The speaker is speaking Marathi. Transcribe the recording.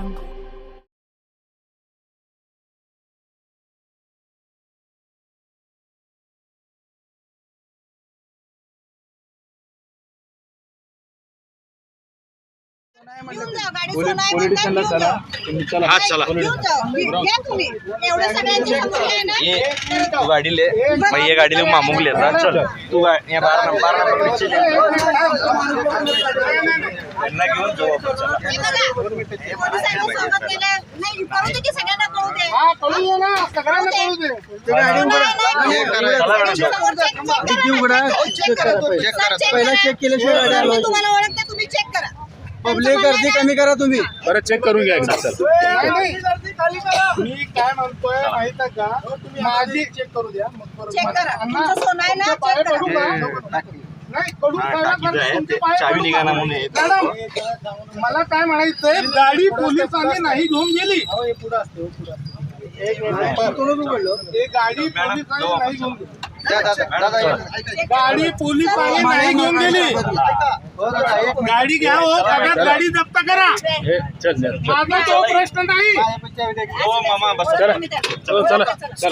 jungle गाडीले जाऊ गाडी पोलीस- चला. चला. चला. ये. तू गाडी ले ये गाडी ले मामू चल. तू नंबर बारह नंबर त्यांना घेऊन जाऊ. सर, पहिला केल्याशिवाय गाडी सर, चेक करा. पब्लिक गर्दी कमी करा तुम्ही. बरं चेक करून घ्या एकदा नाही. मी काय म्हणतोय माहीत का? माझी चेक करू द्या मग परत चेक करा. अण्णा, तुमचं सोनं आहे ना, करा. चावी निघाला? म्हणून. मॅडम मला काय म्हणायचंय गाडी पोलिसांनी नाही घेऊन गेली. हे गाडी पोलिसांनी नाही घेऊन गेली. करा. गाडी पोलिसांनी नाही घेऊन गेली. गाडी घ्या हो सगळ्यात गाडी जप्त करा. माझा तो प्रश्न नाही. हो मामा बस. चला चला चला.